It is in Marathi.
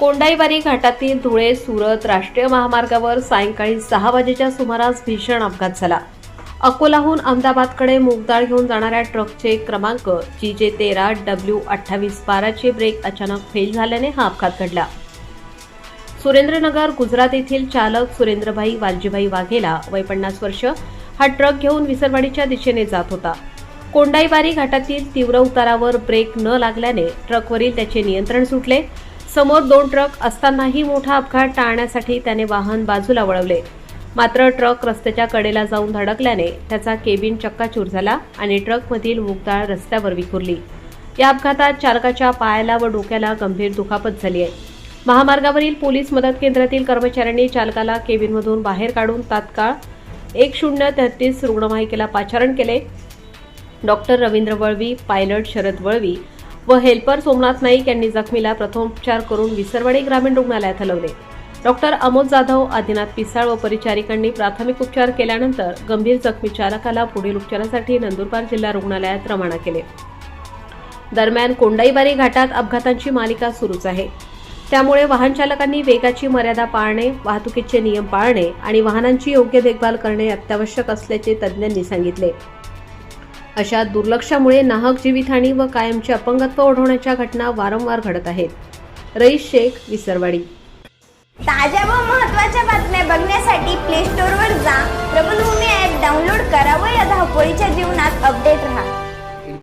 कोंडाईबारी घाटातील धुळे सुरत राष्ट्रीय महामार्गावर सायंकाळी सहा वाजेच्या सुमारास भीषण अपघात झाला. अकोलाहून अहमदाबादकडे मुगदाळ घेऊन जाणाऱ्या ट्रकचे क्रमांक जी जे तेरा डब्ल्यू अठ्ठावीस बाराचे ब्रेक अचानक फेल झाल्याने हा अपघात घडला. सुरेंद्रनगर गुजरात येथील चालक सुरेंद्रभाई वालजीभाई वाघेला वय पन्नास वर्ष. हा ट्रक घेऊन विसरवाडीच्या दिशेने जात होता. कोंडाईबारी घाटातील तीव्र उतारावर ब्रेक न लागल्याने ट्रकवरील त्याचे नियंत्रण सुटले. समोर दोन ट्रक असतानाही मोठा अपघात टाळण्यासाठी त्याने वाहन बाजूला वळवले. मात्र ट्रक रस्त्याच्या कडेला जाऊन धडकल्याने त्याचा केबिन चक्काचूर झाला आणि ट्रकमधील मुगदाळ रस्त्यावर विखुरली. या अपघातात चालकाच्या पायाला व डोक्याला गंभीर दुखापत झाली आहे. महामार्गावरील पोलीस मदत केंद्रातील कर्मचाऱ्यांनी चालकाला केबिनमधून बाहेर काढून तात्काळ एक शून्य तेहतीस रुग्णवाहिकेला पाचारण केले. डॉक्टर रवींद्र वळवी पायलट शरद वळवी व हेल्पर सोमनाथ नाईक यांनी जखमीला प्रथमोपचार करून विसरवाडी ग्रामीण रुग्णालयात हलवले. डॉक्टर अमोद जाधव आदिनाथ पिसाळ व परिचारिकांनी प्राथमिक उपचार केल्यानंतर गंभीर जखमी चालकाला पुढील उपचारासाठी नंदुरबार जिल्हा रुग्णालयात रवाना केले. दरम्यान कोंडाईबारी घाटात अपघातांची मालिका सुरूच आहे. त्यामुळे वाहन चालकांनी वेगाची मर्यादा पाळणे वाहतुकीचे नियम पाळणे आणि वाहनांची योग्य देखभाल करणे अत्यावश्यक असल्याचे तज्ज्ञांनी सांगितले. अशा दुर्लक्षामुळे नाहक जीवितहानी व कायमचे अपंगत्व ओढवण्याच्या घटना वारंवार घडत आहेत. रईस शेख विसरवाडी. ताज्या व महत्त्वाच्या बातम्या बघण्यासाठी प्ले स्टोअरवर जा. प्रबलभूमी ॲप डाउनलोड करा व या धावपळीच्या जीवनात अपडेट राहा.